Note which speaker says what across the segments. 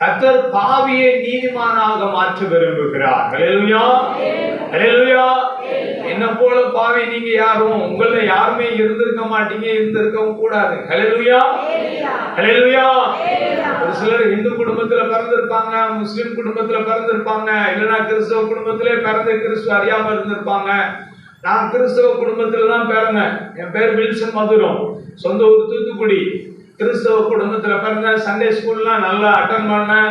Speaker 1: கத்தர் பாவியை நீதிமானாக மாற்ற விரும்புகிறார். என்ன போல பாவி நீங்க யாரும் உங்கள யாருமே இருந்திருக்க மாட்டீங்க இருந்திருக்கவும் கூடாது. ஹalleluya ஹalleluya ஒரு சிலர் இந்து குடும்பத்துல பிறந்திருப்பாங்க முஸ்லிம் குடும்பத்துல பிறந்திருப்பாங்க இல்லைன்னா கிறிஸ்தவ குடும்பத்திலே பிறந்து கிறிஸ்துவ அறியாம இருந்திருப்பாங்க. நான் கிறிஸ்தவ குடும்பத்துல தான் பிறந்தேன். என் பேர் வில்சன் மதுரம். சொந்த ஊர் தூத்துக்குடி. கிறிஸ்தவ குடும்பத்துல பிறந்தேன் சண்டே ஸ்கூல்லாம் நல்லா அட்டன் பண்ணேன்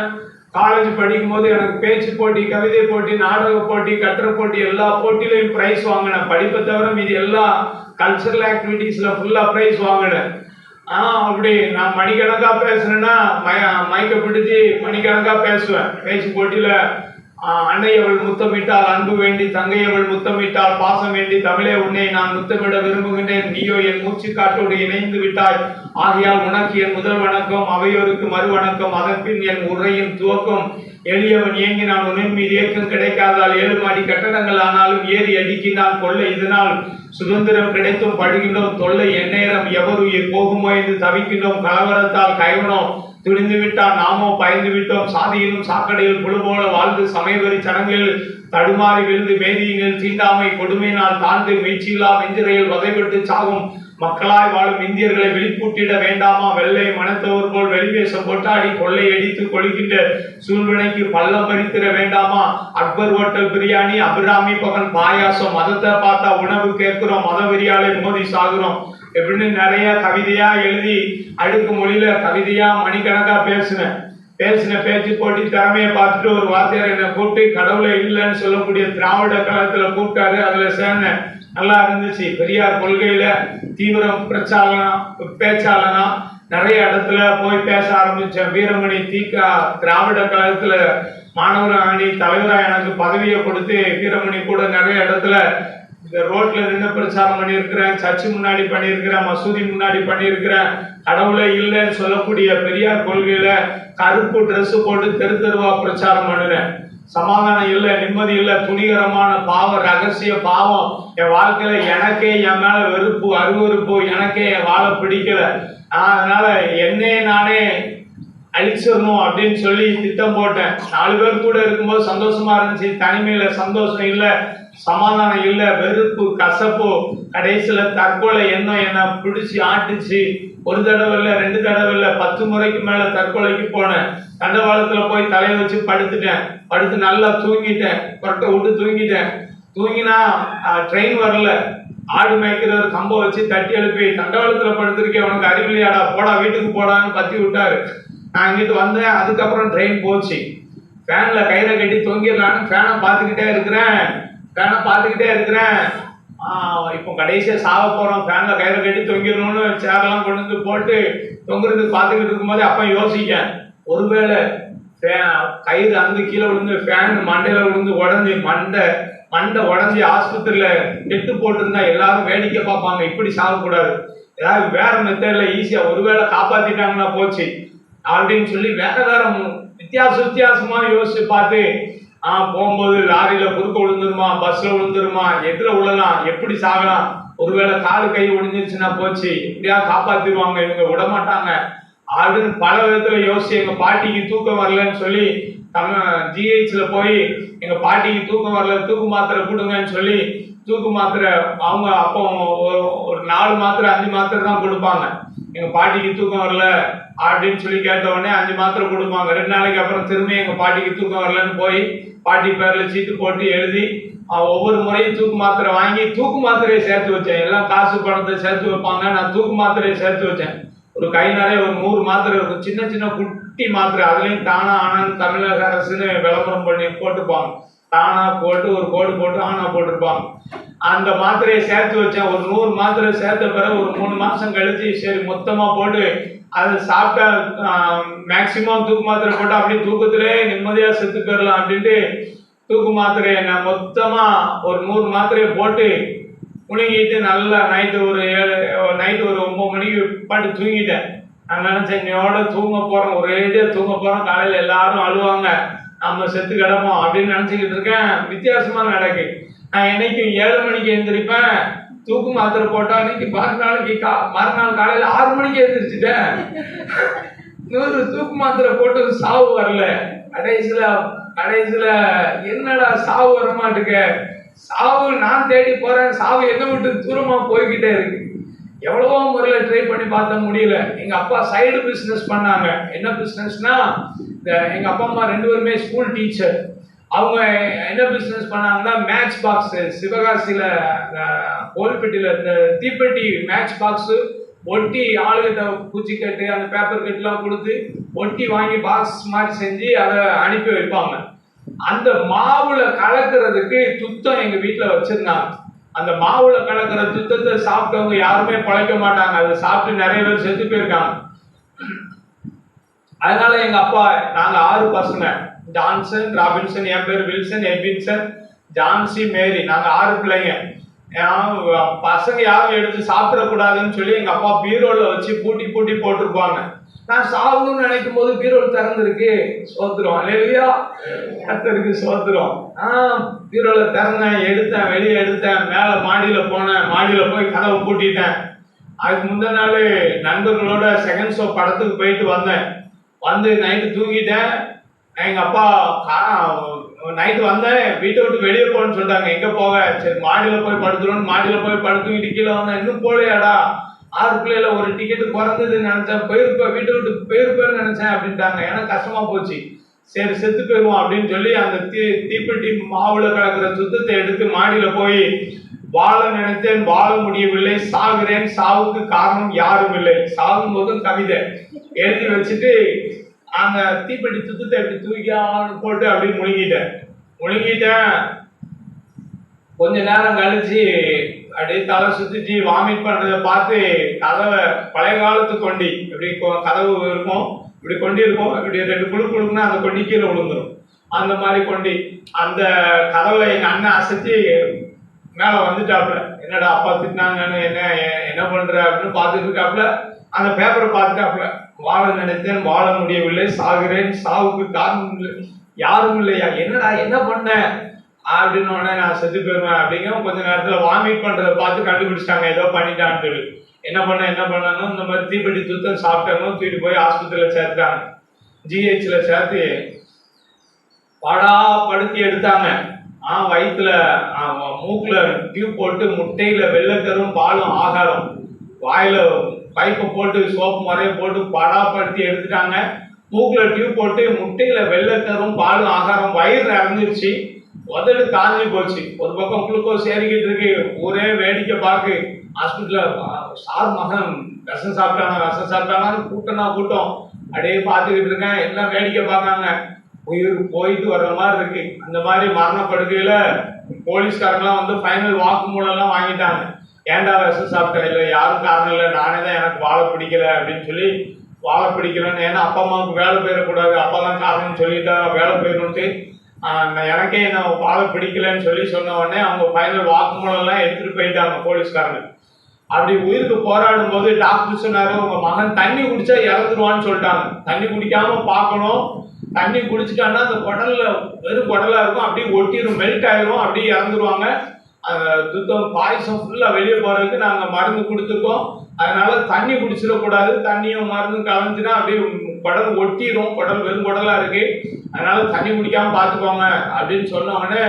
Speaker 1: காலேஜ் படிக்கும் போது எனக்கு பேச்சு போட்டி கவிதை போட்டி நாடக போட்டி கட்டுரை போட்டி எல்லா போட்டியிலையும் ப்ரைஸ் வாங்கினேன். படிப்பை தவிர மீதி எல்லா கல்ச்சரல் ஆக்டிவிட்டீஸ்ல ஃபுல்லா ப்ரைஸ் வாங்கினேன். ஆ அப்படி நான் மணிக்கணக்கா பேசுனேன்னா மய மயக்க பிடிச்சி மணிக்கணக்கா பேசுவேன். பேச்சு போட்டியில அன்னை அவள் முத்தமிட்டால் அன்பு வேண்டி தங்கை அவள் முத்தமிட்டால் பாசம் வேண்டி தமிழே உன்னை நான் முத்தமிட விரும்புகின்றேன். நீயோ என் மூச்சு காட்டோடு இணைந்து விட்டாய். ஆகையால் உனக்கு என் முதல் வணக்கம் அவையோருக்கு மறு வணக்கம் அதன்பின் என் உரையின் துவக்கம். எளியவன் ஏங்கி நான் உன்னின் மீது ஏக்கம் கிடைக்காதால் ஏழு மாடி கட்டடங்கள் ஆனாலும் ஏறி அடிக்கின்றான். கொள்ளை இதனால் சுதந்திரம் கிடைத்தும் படுகின்றோம். தொல்லை எந்நேரம் எவர் உயிர் போகுமோ என்று தவிக்கின்றோம். கலவரத்தால் கைவனோம் துணிந்து விட்டான் நாமோ பயந்து விட்டோம் சாதியிலும் சாக்கடையில் குழு போல வாழ்ந்து சமயவரி சடங்கில் தடுமாறி விழுந்து மேதியினில் தீண்டாமை கொடுமையினால் தாழ்ந்து மீட்சியில்லா வெஞ்சிரையில் வதைப்பட்டு சாகும். மக்களாய் வாழும் இந்தியர்களை வெளிப்பூட்டிட வேண்டாமா? வெள்ளை மனத்தவர் போல் வெளிவேசம் கொட்டாடி கொள்ளை அடித்து கொள்கின்ற சூழ்நிலைக்கு பள்ளம் பறித்திட வேண்டாமா? அக்பர் ஹோட்டல் பிரியாணி அபிராமி பகன் பாயாசம் மதத்தை பார்த்தா உணவு கேட்கிறோம் மத வெறியாலே மோதி சாகுறோம். எப்படின்னு நிறைய கவிதையா எழுதி அடுக்கு மொழியில கவிதையா மணிக்கணக்கா பேசினேன். பேசின பேச்சு போட்டி திறமையை பார்த்துட்டு ஒரு வாத்தியார் என்னை கூப்பிட்டு கடவுளை இல்லைன்னு சொல்லக்கூடிய திராவிட கழகத்துல கூப்பிட்டாரு அதுல சேர்ந்தேன். நல்லா இருந்துச்சு. பெரியார் கொள்கையில தீவிரம் பிரச்சாரனா பேச்சாளனா நிறைய இடத்துல போய் பேச ஆரம்பிச்சேன். வீரமணி தீக்கா திராவிட கழகத்துல மாணவர் அணி தலைவராக எனக்கு பதவியை கொடுத்து வீரமணி கூட நிறைய இடத்துல இந்த ரோட்ல நின்று பிரச்சாரம் பண்ணியிருக்கிறேன் சர்ச்சு முன்னாடி பண்ணியிருக்கிறேன் மசூதி முன்னாடி பண்ணியிருக்கிறேன். கடவுளே இல்லைன்னு சொல்லக்கூடிய பெரியார் கொள்கையில கருப்பு ட்ரெஸ் போட்டு தெரு தெருவா பிரச்சாரம் பண்ணுறேன். சமாதானம் இல்லை நிம்மதி இல்லை துணிகரமான பாவம் ரகசிய பாவம். என் வாழ்க்கையில எனக்கே என் மேல வெறுப்பு அருவறுப்பு எனக்கே என் வாழ பிடிக்கல. அதனால என்னையே நானே அழிச்சிடணும் அப்படின்னு சொல்லி திட்டம் போட்டேன். நாலு பேர் கூட இருக்கும்போது சந்தோஷமா இருந்துச்சு. தனிமையில சந்தோஷம் இல்லை. சமாதானம் இல்லை வெறுப்பு கசப்பு கடைசியில தற்கொலை எண்ணம் என்ன பிடிச்சி ஆட்டுச்சு. ஒரு தடவை இல்லை ரெண்டு தடவை இல்லை பத்து முறைக்கு மேல தற்கொலைக்கு போனேன். தண்டவாளத்துல போய் தலையை வச்சு படுத்துட்டேன். படுத்து நல்லா தூங்கிட்டேன். கொரட்டை விட்டு தூங்கிட்டேன். தூங்கினா ட்ரெயின் வரல. ஆடு மேய்க்கிறவர் கம்பம் வச்சு தட்டி எழுப்பி தண்டவாளத்துல படுத்திருக்கேன் உனக்கு அறிவில்லையாடா போடா வீட்டுக்கு போடான்னு பத்தி விட்டாரு. நான் இங்கிட்டு வந்தேன். அதுக்கப்புறம் ட்ரெயின் போச்சு. ஃபேன்ல கயிறை கட்டி தொங்கிடலான்னு ஃபேனை பார்த்துக்கிட்டே இருக்கிறேன். ஃபேனை பார்த்துக்கிட்டே இருக்கிறேன். இப்போ கடைசியாக சாக போகிறோம் ஃபேனில் கயிறு கட்டி தொங்கிடணும்னு சேர்லாம் கொண்டு வந்து போட்டு தொங்குறதுக்கு பார்த்துக்கிட்டு இருக்கும்போது அப்போ யோசிக்கேன். ஒருவேளை ஃபே- கயிறு அந்த கீழே விழுந்து ஃபேன் மண்டையில் விழுந்து உடஞ்சி மண்டை மண்டை உடஞ்சி ஆஸ்பத்திரியில் நெட்டு போட்டிருந்தா எல்லாரும் வேடிக்கை பார்ப்பாங்க. இப்படி சாகக்கூடாது ஏதாவது வேற மெத்தடில் ஈஸியாக ஒருவேளை காப்பாற்றிட்டாங்கன்னா போச்சு. அப்படின்னு சொல்லி வேற வேற வித்தியாச வித்தியாசமாக யோசிச்சு பார்த்து ஆ போகும்போது லாரியில குறுக்க விழுந்துருமா பஸ்ல விழுந்துருமா எதுல விழலாம் எப்படி சாகலாம்? ஒருவேளை காலு கை ஒடிஞ்சிருச்சுன்னா போச்சு. இப்படியா காப்பாத்திடுவாங்க இவங்க விட மாட்டாங்க அப்படின்னு பல விதத்துல யோசிச்சு எங்க பாட்டிக்கு தூக்கம் வரலன்னு சொல்லி தமிழ் ஜிஹெச்ல போய் எங்க பாட்டிக்கு தூக்கம் வரல தூக்கு மாத்திரை கொடுங்கன்னு சொல்லி தூக்கு மாத்திரை அவங்க அப்போ ஒரு- ஒரு நாலு மாத்திரை அஞ்சு மாத்திரை தான் கொடுப்பாங்க. எங்க பாட்டிக்கு தூக்கம் வரல அப்படின்னு சொல்லி கேட்ட உடனே அஞ்சு மாத்திரை கொடுப்பாங்க. ரெண்டு நாளைக்கு அப்புறம் திரும்பி எங்க பாட்டிக்கு தூக்கம் வரலன்னு போய் பாட்டி பேர்ல சீட்டு போட்டு எழுதி ஒவ்வொரு முறையும் தூக்கு மாத்திரை வாங்கி தூக்கு மாத்திரையை சேர்த்து வச்சேன். எல்லாம் காசு பணத்தை சேர்த்து வைப்பாங்க. நான் தூக்கு மாத்திரையை சேர்த்து வச்சேன். ஒரு கை நிறைய ஒரு நூறு மாத்திரை இருக்கும். சின்ன சின்ன குட்டி மாத்திரை. அதுலேயும் தானா ஆனான்னு தமிழக அரசுன்னு விளம்பரம் பண்ணி போட்டுப்பாங்க. ஆனா போட்டு ஒரு கோடு போட்டு ஆனா போட்டிருப்பாங்க அந்த மாத்திரையை சேர்த்து வச்சேன் ஒரு நூறு மாத்திரை சேர்த்த பிறகு ஒரு மூணு மாசம் கழிச்சு சரி மொத்தமா போட்டு அதை சாப்பிட்டா மேக்சிமம் தூக்கு மாத்திரை போட்டு அப்படியே தூக்கத்திலே நிம்மதியா செத்து போயிடலாம் அப்படின்ட்டு தூக்கு மாத்திரையை நான் மொத்தமா ஒரு நூறு மாத்திரையை போட்டு முழுங்கிட்டு நல்லா நைட்டு ஒரு ஏழு நைட்டு ஒரு ஒன்பது மணிக்கு பாட்டு தூங்கிட்டேன். நான் நினைச்சேன் இன்னையோட தூங்க போறோம் ஒரேடியா தூங்க போறேன். காலையில எல்லாரும் அழுவாங்க. நம்ம செத்து கிடப்போம் அப்படின்னு நினச்சிக்கிட்டு இருக்கேன். வித்தியாசமான நடக்கு. நான் என்னைக்கும் ஏழு மணிக்கு எழுந்திருப்பேன் தூக்கு மாத்திரை போட்டா இன்னைக்கு மறுநாளைக்கு கா மறுநாள் காலையில் ஆறு மணிக்கு எழுந்திரிச்சிட்டேன் நூறு தூக்கு மாத்திரை போட்டு சாவு வரல. கடைசியில் கடைசியில் என்னடா சாவு வர மாட்டுக்க சாவு நான் தேடி போகிறேன் சாவு என்ன விட்டு தூரமாக போய்கிட்டே இருக்கு. எவ்வளவோ முறையில் ட்ரை பண்ணி பார்த்த முடியல. எங்கள் அப்பா சைடு பிஸ்னஸ் பண்ணாங்க. என்ன பிஸ்னஸ்னால் இந்த எங்க அப்பா அம்மா ரெண்டு பேருமே ஸ்கூல் டீச்சர் அவங்க என்ன பிசினஸ் பண்ணாங்கன்னா மேட்ச் பாக்ஸ் சிவகாசியில கோல்பெட்டியில இந்த தீப்பெட்டி மேட்ச் பாக்ஸ் ஒட்டி ஆளுகிட்ட பூச்சி கட்டு அந்த பேப்பர் கட்டுலாம் கொடுத்து ஒட்டி வாங்கி பாக்ஸ் மாதிரி செஞ்சு அதை அனுப்பி வைப்பாங்க. அந்த மாவுல கலக்கிறதுக்கு துத்தம் எங்க வீட்டுல வச்சிருந்தாங்க. அந்த மாவுல கலக்கிற துத்தத்தை சாப்பிட்டவங்க யாருமே பழைக்க மாட்டாங்க. அதை சாப்பிட்டு நிறைய பேர் செத்து போயிருக்காங்க. அதனால எங்க அப்பா நாங்க ஆறு பசங்க. ஜான்சன் ராபின்சன் என் பேர் வில்சன் எபின்சன் ஜான்சி மேரி. நாங்க ஆறு பிள்ளைங்க. பசங்க யாரும் எடுத்து சாப்பிடக்கூடாதுன்னு சொல்லி எங்க அப்பா பீரோல வச்சு பூட்டி பூட்டி போட்டிருப்பாங்க. நான் சாகணும்னு நினைக்கும் போது பீரோல் திறந்துருக்கு சோத்துரும். இல்லையா கத்தருக்கு சோத்துரும். ஆஹ் பீரோல திறந்தேன் எடுத்தேன் வெளியே எடுத்தேன் மேல மாடியில போனேன் மாடியில போய் கதவை பூட்டிட்டேன். அதுக்கு முந்தின நாள் நண்பர்களோட செகண்ட் ஷோ படத்துக்கு போயிட்டு வந்தேன். வந்து நைட்டு தூங்கிட்டேன். எங்க அப்பா நைட்டு வந்தேன் வீட்டை விட்டு வெளியே போகணும்னு சொல்லிட்டாங்க. எங்க போக சரி மாடியில போய் படுத்துருவோம் மாடியில போய் படுத்துக்கிட்டு கீழே வந்தேன். இன்னும் போலையாடா ஆறு பிள்ளையில ஒரு டிக்கெட் குறைஞ்சதுன்னு நினைச்சேன். போயிருப்பேன் வீட்டை விட்டு போயிருப்பேன்னு நினைச்சேன் அப்படின்ட்டாங்க. எனக்கு கஷ்டமா போச்சு. சரி செத்து போயிருவோம் அப்படின்னு சொல்லி அந்த தீ தீப்பெட்டி மாவுல கலக்கிற சுத்தத்தை எடுத்து மாடியில போய் வாழ நினைத்தேன். வாழ முடியவில்லை. சாகிறேன். சாவுக்கு காரணம் யாரும் இல்லை சாகும் போதும் கவிதை. எழுதி வச்சுட்டு அந்த தீப்பெட்டி சுத்தத்தை இப்படி தூக்கியான்னு போட்டு அப்படி முழுங்கிட்டேன். முழுங்கிட்டேன். கொஞ்ச நேரம் கழிச்சு அப்படியே தலை சுத்திச்சு வாமிட் பண்றத பார்த்து கதவை பழைய காலத்து கொண்டி இப்படி கொ- கதவு இருக்கும் இப்படி கொண்டி இருக்கும் இப்படி ரெண்டு குழு குழுக்குன்னா அந்த கொண்டி கீழே விழுந்துடும் அந்த மாதிரி கொண்டி அந்த கதவை எங்க அண்ணன் அசைச்சு மேல வந்துட்டாப்புல. என்னடா அப்பா திட்டினாங்கன்னு என்ன என்ன பண்ற அப்படின்னு பார்த்துட்டு இருக்காப்புல. அந்த பேப்பரை பார்த்துட்டாப்புல வாழ நினைத்தேன் வாழ முடியவில்லை சாகிறேன் சாவுக்கு காரணம் இல்லை யாரும் இல்லையா? என்னடா என்ன பண்ண? அப்படின்னு உடனே நான் செத்து போயிருவேன் அப்படிங்கிற கொஞ்ச நேரத்தில் வாமிட் பண்றதை பார்த்து கண்டுபிடிச்சிட்டாங்க. ஏதோ பண்ணிட்டான்னு சொல்லி. என்ன பண்ண என்ன பண்ணணும் இந்த மாதிரி தீப்பெட்டி துத்தம் சாப்பிட்டாங்க தூக்கிட்டு போய் ஆஸ்பத்திரியில் சேர்த்துட்டாங்க. ஜிஹெச்ல சேர்த்து படா படுத்தி எடுத்தாங்க. ஆ வயிற்றுல மூக்கில் டியூப் போட்டு முட்டையில் வெள்ளக்கரும் பாலும் ஆகாரம் வாயில பைப்பை போட்டு சோப்பு முறையை போட்டு படாப்படுத்தி எடுத்துட்டாங்க. மூக்கில் டியூப் போட்டு முட்டையில் வெள்ளத்தரும் பாலும் ஆகாரம் வயிறு இறந்துருச்சு உதடு காஞ்சி போச்சு. ஒரு பக்கம் குளுக்கோஸ் ஏறிக்கிட்டு இருக்கு. ஊரே வேடிக்கை பார்க்கு. ஹாஸ்பிட்டலில் சார் மகன் விஷம் சாப்பிட்டானா விஷம் சாப்பிட்டானா கூட்டம்னா கூட்டம். அப்படியே பார்த்துக்கிட்டு இருக்கேன். எல்லாம் வேடிக்கை பார்க்காங்க உயிர் போயிட்டு வர்ற மாதிரி இருக்கு. அந்த மாதிரி மரணப்படுகையில் போலீஸ்காரங்களாம் வந்து ஃபைனல் வாக்கு மூலம்லாம் வாங்கிட்டாங்க. ஏன்டா விஷம் சாப்பிட்டேன் இல்லை யாரும் காரணம் இல்லை. நானே தான் எனக்கு வாழை பிடிக்கல அப்படின்னு சொல்லி வாழை பிடிக்கலன்னு. ஏன்னா அப்பா அம்மாவுக்கு வேலை போயிடக்கூடாது. அப்பா தான் காரணம்னு சொல்லிட்டா வேலை போயிடணுன்ட்டு நான் எனக்கே என்ன வாழை பிடிக்கலன்னு சொல்லி சொன்ன உடனே அவங்க ஃபைனல் வாக்குமூலம்லாம் எடுத்துகிட்டு போயிட்டாங்க போலீஸ்காரங்க. அப்படி உயிருக்கு போராடும் போது டாக்டர் சொன்னாரு உங்க மகன் தண்ணி குடிச்சா இறந்துருவான்னு சொல்லிட்டாங்க. தண்ணி குடிக்காம பார்க்கணும். தண்ணி குடிச்சிட்டான்னா அந்த குடல்ல வெறும் குடலா இருக்கும். அப்படியே ஒட்டிடும் மெல்ட் ஆயிரும். அப்படியே இறந்துருவாங்க. துத்தம் பாயசம் ஃபுல்லாக வெளியே போகிறதுக்கு நாங்கள் மருந்து கொடுத்துருக்கோம். அதனால தண்ணி குடிச்சிடக்கூடாது. தண்ணியும் மருந்தும் கலந்துனா அப்படியே குடல் ஒட்டிடும் குடல் வெறும் குடலாக இருக்கு. அதனால தண்ணி குடிக்காமல் பார்த்துக்கோங்க அப்படின்னு சொன்னோடனே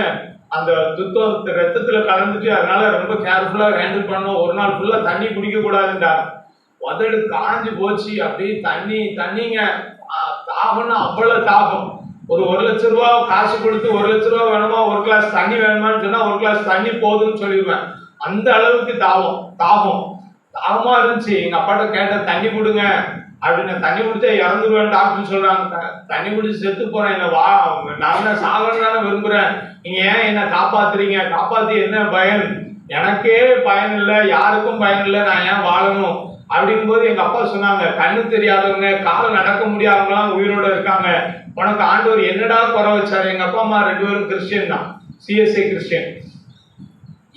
Speaker 1: அந்த துத்தம் ரத்தத்தில் கலந்துட்டு அதனால ரொம்ப கேர்ஃபுல்லாக ஹேண்டில் பண்ணணும். ஒரு நாள் ஃபுல்லாக தண்ணி குடிக்க உதடு காஞ்சு போச்சு. அப்படியே தண்ணி தண்ணிங்க. தாகம்னா அவ்வளோ தாகம். ஒரு ஒரு லட்ச ரூபா காசு கொடுத்து ஒரு லட்ச ரூபா வேணுமா? ஒரு கிளாஸ் தண்ணி வேணுமான்னு சொன்னா ஒரு கிளாஸ் தண்ணி போதும்னு சொல்லிடுவேன். அந்த அளவுக்கு தாகம் தாகம் தாகமா இருந்துச்சு. எங்க அப்பாட்ட கேட்ட தண்ணி கொடுங்க. அப்படின்னு தண்ணி குடிச்சா இறந்துருவேன் டாக்டர் சொல்றாங்க. தண்ணி குடிச்சு செத்து போறேன். என்ன வா நான் என்ன சாகணும் தானே விரும்புறேன். நீங்க ஏன் என்ன காப்பாத்துறீங்க? காப்பாத்தி என்ன பயன்? எனக்கே பயன் இல்லை. யாருக்கும் பயன் இல்லை. நான் ஏன் வாழணும்? அப்படிங்கும்போது எங்க அப்பா சொன்னாங்க கண்ணு தெரியாதவங்க காலம் நடக்க முடியாதவங்களாம் உயிரோட இருக்காங்க. உனக்கு ஆண்டவர் என்னடா குறை வச்சாரு? எங்க அப்பா அம்மா ரெண்டு பேரும் கிறிஸ்டியன் தான். CSI Christian.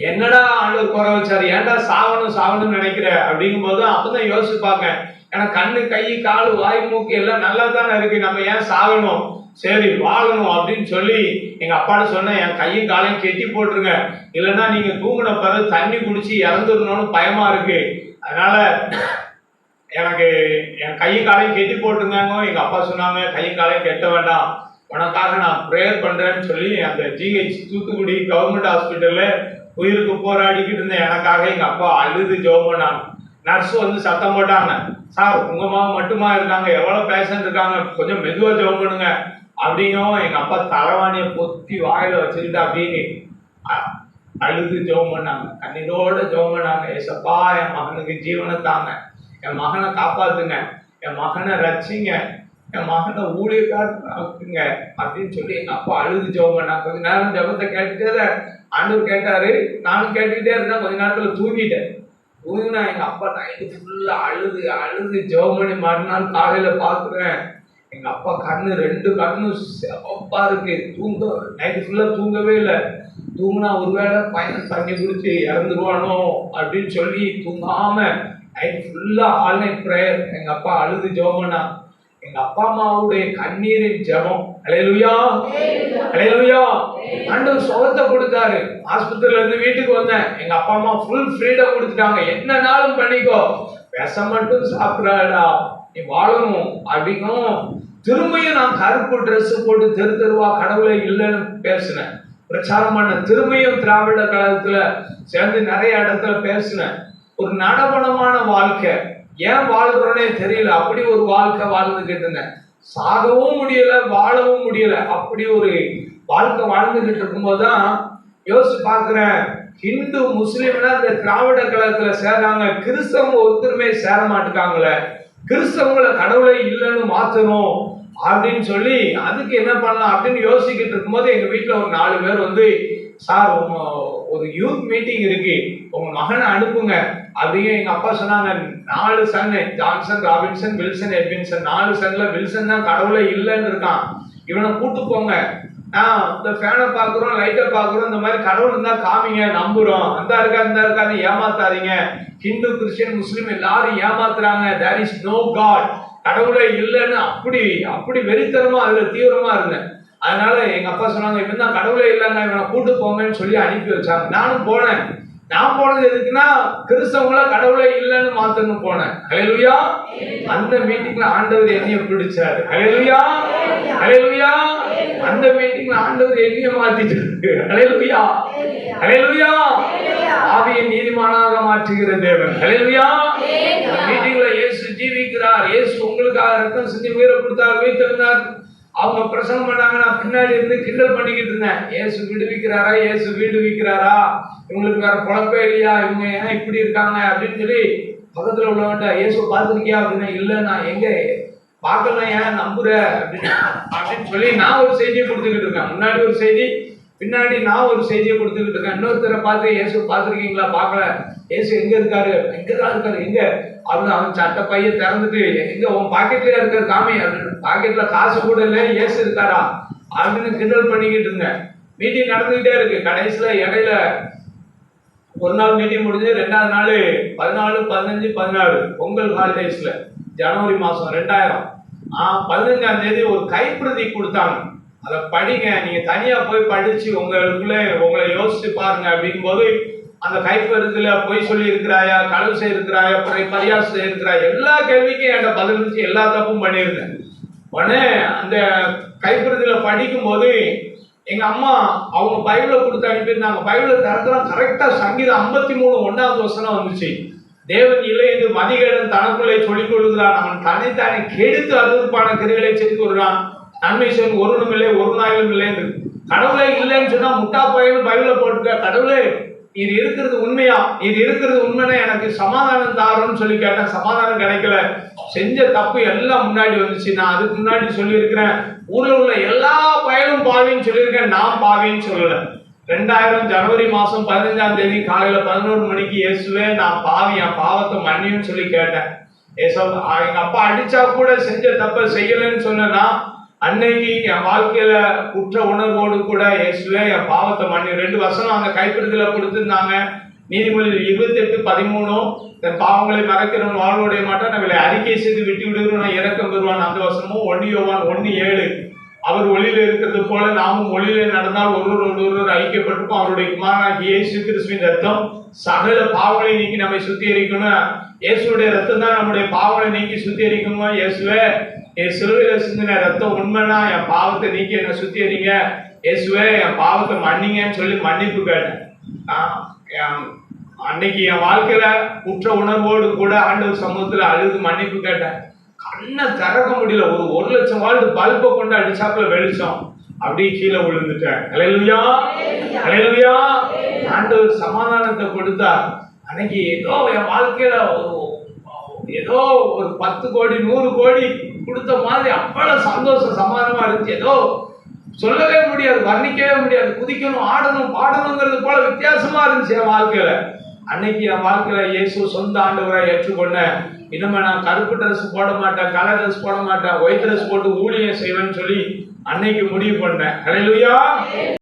Speaker 1: என்னடா ஆண்டவர் குறை வச்சாரு? ஏன்டா சாகணும் சாகணும்னு நினைக்கிற? அப்படிங்கும்போது அப்பதான் யோசிப்பாங்க. ஏன்னா கண்ணு கை கால் வாய் மூக்கு எல்லாம் நல்லா தானே இருக்கு. நம்ம ஏன் சாகணும் சரி வாழணும் அப்படின்னு சொல்லி எங்க அப்பாட்ட சொன்னேன். என் கையும் காலையும் கெட்டி போட்டுருங்க. இல்லைன்னா நீங்க தூங்கின பிறகு தண்ணி குடிச்சு இறந்துடணும்னு பயமா இருக்கு. அதனால எனக்கு என் கையும் காலையும் கெட்டி போட்டிருந்தாங்க. எங்க அப்பா சொன்னாங்க கையும் காலையும் கெட்ட வேண்டாம். உனக்காக நான் ப்ரேயர் பண்றேன்னு சொல்லி அந்த ஜிஹெச் தூத்துக்குடி கவர்மெண்ட் ஹாஸ்பிட்டல்ல உயிருக்கு போராடிக்கிட்டு இருந்த எனக்காக எங்க அப்பா அழுது ஜோம் பண்ணாங்க. நர்ஸ் வந்து சத்தம் போட்டாங்க. சார் உங்க மாவு மட்டுமா இருக்காங்க? எவ்வளவு பேஷண்ட் இருக்காங்க? கொஞ்சம் மெதுவா ஜோம் பண்ணுங்க. அப்படின்னும் எங்க அப்பா தலைவாணியை பொத்தி வாயில வச்சுக்கிட்டு அப்படின்னு அழுது ஜெபம் பண்ணாங்க. கண்ணீரோட ஜெபம் பண்ணாங்க. ஏசப்பா என் மகனுக்கு ஜீவனை தாங்க. என் மகனை காப்பாத்துங்க. என் மகனை ரட்சிங்க. என் மகனை ஊழியக்காரங்க அப்படின்னு சொல்லி எங்க அப்பா அழுது ஜெபம் பண்ணாங்க. கொஞ்ச நேரம் ஜெபத்தை கேட்டுட்டே ஆண்டவர் கேட்டாரு. நானும் கேட்டுக்கிட்டே இருந்தேன். கொஞ்ச நேரத்துல தூங்கிட்டேன். தூங்கினா எங்க அப்பா நைட்டு ஃபுல்லா அழுது அழுது ஜெபம் பண்ணி மறுநாள் காலையில பாக்குறேன். எங்க அப்பா கண்ணு ரெண்டு கண்ணும் செவப்பா இருக்கு. தூங்க நைட்டு ஃபுல்லா தூங்கவே இல்லை. தூங்கினா ஒருவேளை பையன் தண்ணி குடிச்சு இறந்துருவானோ அப்படின்னு சொல்லி தூங்காம நைட் ஃபுல்லா ஆன்லைன் ப்ரேயர் எங்க அப்பா அழுது ஜோமனா எங்கள் எங்க அப்பா அம்மாவுடைய கண்ணீரின் ஜெபம். அலையலுயா அலையலுயா ஆண்டவர் சுகத்தை கொடுத்தாரு. ஆஸ்பத்திரியில இருந்து வீட்டுக்கு வந்தேன். எங்க அப்பா அம்மா ஃபுல் ஃப்ரீடம் கொடுத்துட்டாங்க. என்னனாலும் பண்ணிக்கோ. விஷம் மட்டும் சாப்பிடாடா நீ வாழணும் அப்படிங்கும் திரும்பியும் நான் கருப்பு ட்ரெஸ் போட்டு தெரு தெருவா கடவுளே இல்லைன்னு பேசினேன். பிரச்சாரம் பண்ண திரும்பியும் திராவிட கழகத்துல சேர்ந்து நிறைய இடத்துல பேசினேன். ஒரு நடபணமான வாழ்க்கை. ஏன் வாழ்றோனே தெரியல. அப்படி ஒரு வாழ்க்கை வாழ்ந்துகிட்டு இருந்தேன் சாகவும் முடியல வாழவும் முடியல. அப்படி ஒரு வாழ்க்கை வாழ்ந்துகிட்டு இருக்கும்போது தான் யோசிச்சு பார்க்குறேன். ஹிந்து முஸ்லீம்னா இந்த திராவிட கழகத்துல சேர்றாங்க. கிறிஸ்தவங்க ஒருத்தருமே சேர மாட்டுக்காங்களே. கிறிஸ்தவங்களை கடவுளை இல்லைன்னு மாத்தணும். அப்படின்னு சொல்லி அதுக்கு என்ன பண்ணலாம் அப்படின்னு யோசிக்கிட்டு இருக்கும்போது எங்க வீட்டுல ஒரு நாலு பேர் வந்து சார் உங்க ஒரு யூத் மீட்டிங் இருக்கு. உங்க மகனை அனுப்புங்க. அதையும் எங்க அப்பா சொன்னாங்க நாலு son Johnson Robinson Wilson Edwinson நாலு சன்ல வில்சன் தான் கடவுளை இல்லைன்னு இருக்கான். இவனை கூட்டு போங்க. இந்த ஃபேனை பார்க்குறோம் லைட்டை பார்க்குறோம் இந்த மாதிரி கடவுள் இருந்தால் காமிங்க நம்புகிறோம் அந்த இருக்கா இந்த இருக்காது ஏமாத்தாதீங்க. ஹிந்து கிறிஸ்டியன் முஸ்லீம் எல்லாரும் ஏமாத்துறாங்க. தேர் இஸ் நோ காட் கடவுளே இல்லைன்னு அப்படி அப்படி வெறித்தனமா அதுல தீவிரமா இருந்தேன். அதனால எங்க அப்பா சொன்னாங்க தான் கடவுளே இல்லைங்க இவனை கூட்டு போங்கன்னு சொல்லி அனுப்பி வச்சாங்க. நானும் போனேன். நான் போனது எதுக்குன்னா கிறிஸ்தவங்கள கடவுளே இல்லைன்னு மாத்தணும் போனேன். ஹalleluya அந்த மீட்டிங்ல ஆண்டவர் என்னைய பிடிச்சாரு. ஹalleluya ஹalleluya அந்த மீட்டிங்ல ஆண்டவர் என்னைய மாத்திட்டாரு ஹalleluya ஹalleluya ஆவியை நீதிமானாக மாற்றுகிற தேவன். இயேசு ஜீவிக்கிறார் இயேசு உங்களுக்காக ரத்தம் செஞ்சு உயிரை கொடுத்தார் உயிர்த்தெழுந்தார். அவங்க பிரசங்கம் பண்ணாங்க நான் பின்னாடி இருந்து கிண்டல் பண்ணிக்கிட்டு இருந்தேன். இயேசு விடுவிக்கிறாரா இயேசு விடுவிக்கிறாரா இவங்களுக்கு வேற குழப்பே இல்லையா? இவங்க ஏன் இப்படி இருக்காங்க அப்படின்னு சொல்லி பக்கத்துல உள்ளவன்ட்ட இயேசு பார்த்துருக்கியா? அப்படின்னா இல்லை நான் எங்க? பார்க்கலாம் ஏன் நம்புற? அப்படின்னு அப்படின்னு சொல்லி நான் ஒரு செய்தியை கொடுத்துக்கிட்டு இருக்கேன். முன்னாடி ஒரு செய்தி பின்னாடி நான் ஒரு செய்தியை கொடுத்துக்கிட்டு இருக்கேன். இன்னொருத்தரை பார்த்து இயேசு பார்த்துருக்கீங்களா? பார்க்கல. இயேசு எங்க இருக்காரு? எங்க தான் இருக்காரு? எங்க? அவன் அவன் சட்டை பைய திறந்துட்டு எங்க உன் பாக்கெட்லயா இருக்காரு காமி அப்படின்னு பாக்கெட்ல காசு கூட இல்லை. இயேசு இருக்காரா? அப்படின்னு கிண்டல் பண்ணிக்கிட்டு இருந்தேன். மீட்டிங் நடந்துகிட்டே இருக்கு. கடைசியில இடையில ஒரு நாள் மீட்டிங் முடிஞ்சு ரெண்டாவது நாள் பதினாலு பதினஞ்சு பதினாலு பொங்கல் ஹாலிடேஸ்ல ஜனவரி மாசம் ரெண்டாயிரம். ஆ பதினஞ்சாம் தேதி ஒரு கைப்பிரதி கொடுத்தாங்க. அதை படிங்க. நீங்க தனியா போய் படிச்சு உங்களுக்குள்ள உங்களை யோசிச்சு பாருங்க அப்படிங்கும் போது அந்த கைப்பெருத்துல பொய் சொல்லி இருக்கிறாயா களவு செய்யிருக்கிறாயா பிறை பரியாசம் செய்யிருக்கிறாயா எல்லா கேள்விக்கும் என்கிட்ட பதில் இருந்துச்சு எல்லா தப்பும் பண்ணியிருந்தேன். உடனே அந்த கைப்பிரதியில படிக்கும் போது எங்க அம்மா அவங்க பைபிள கொடுத்து அனுப்பியிருந்தாங்க. பைபிள திறக்கலாம் கரெக்டா சங்கீதம் ஐம்பத்தி மூணு ஒன்னாவது வசனம் வந்துச்சு. தேவன் இல்லை என்று மதிகேடன் தனக்குள்ளே சொல்லிக் கொள்கிறான் அவன் தனித்தானே கெடுத்து அருவருப்பான கிரிகளை செய்து கொள்கிறான். நன்மை சொல் ஒருவனும் இல்லை ஒரு நாயிலும் இல்லை என்று. கடவுளே இல்லைன்னு சொன்னா முட்டா பையன் பைபிளை போட்டுக்க கடவுளே இது இருக்கிறது உண்மையா? இது இருக்கிறது உண்மைன்னா எனக்கு சமாதானம் தாருன்னு சொல்லி கேட்டேன் சமாதானம் கிடைக்கல. செஞ்ச தப்பு எல்லாம் முன்னாடி வந்துச்சு. நான் அதுக்கு முன்னாடி சொல்லியிருக்கிறேன். ஊரில் உள்ள எல்லா பயனும் பாவின்னு சொல்லியிருக்கேன். நான் பாவின்னு சொல்லல. ரெண்டாயிரம் ஜனவரி மாசம் பதினஞ்சாம் தேதி காலையில பதினோரு மணிக்கு இயேசுவே நான் பாவி என் பாவத்தை மன்னியும் சொல்லி கேட்டேன். ஏசோ எங்க அப்பா அடிச்சா கூட செஞ்ச தப்ப செய்யலைன்னு சொன்னா அன்னைக்கு என் வாழ்க்கையில குற்ற உணர்வோடு கூட இயேசுவே என் பாவத்தை மன்னி ரெண்டு வருஷம் அந்த கைப்பிடித்துல கொடுத்துருந்தாங்க. நீதிமொழி இருபத்தி எட்டு பதிமூணும் இந்த பாவங்களை மறக்கிறவன் வாழ்வுடைய மாட்டான் நம்மளை அறிக்கை செய்து விட்டு விடுகிறோம் இறக்கம் பெறுவான். அந்த வசனமும் ஒன்னு யோவான் ஒன்னு ஏழு. அவர் ஒளியில இருக்கிறது போல நாமும் ஒளியில நடந்தால் ஒருவர் ஒருவர் ஐக்கியப்பட்டிருப்போம். அவருடைய குமாரனாக இயேசு கிறிஸ்துவின் ரத்தம் சகல பாவங்களை நீக்கி நம்மை சுத்திகரிக்கணும் இயேசுடைய ரத்தம் தான் நம்முடைய பாவங்களை நீக்கி சுத்திகரிக்கணும்? இயேசுவே என் சிலுவையில சிந்தின ரத்தம் உண்மைனா என் பாவத்தை நீக்கி என்னை சுத்தியறீங்க. இயேசுவே என் பாவத்தை மன்னிங்கன்னு சொல்லி மன்னிப்பு கேட்டேன். நான் என் அன்னைக்கு என் வாழ்க்கையில குற்ற உணர்வோடு கூட ஆண்டவர் சமூகத்துல அழுது மன்னிப்பு கேட்டேன். கண்ணை திறக்க முடியல. ஒரு ஒரு லட்சம் வாழ்ந்து பல்பை கொண்டு அடிச்சாப்புல வெளிச்சம். அப்படியே கீழே விழுந்துட்டேன். அலையலுயா அலையலுயா ஆண்டவர் சமாதானத்தை கொடுத்தா அன்னைக்கு ஏதோ என் வாழ்க்கையில ஏதோ ஒரு பத்து கோடி நூறு கோடி கொடுத்த மாதிரி அவ்வளவு சந்தோஷம் சமாதானமா இருந்துச்சு. ஏதோ சொல்லவே முடியாது வர்ணிக்கவே முடியாது. குதிக்கணும் ஆடணும் பாடணுங்கிறது போல வித்தியாசமா இருந்துச்சு என் வாழ்க்கையில. அன்னைக்கு என் வாழ்க்கையில இயேசு சொந்த ஆண்டவராக ஏற்றுக்கொண்ட இனிமே நான் கருப்பு ட்ரெஸ் போட மாட்டேன் கலர் ட்ரெஸ் போட மாட்டேன் ஒயிட் ட்ரெஸ் போட்டு ஊழியம் செய்வேன்னு சொல்லி அன்னைக்கு முடிவு பண்ணேன். ஹalleluya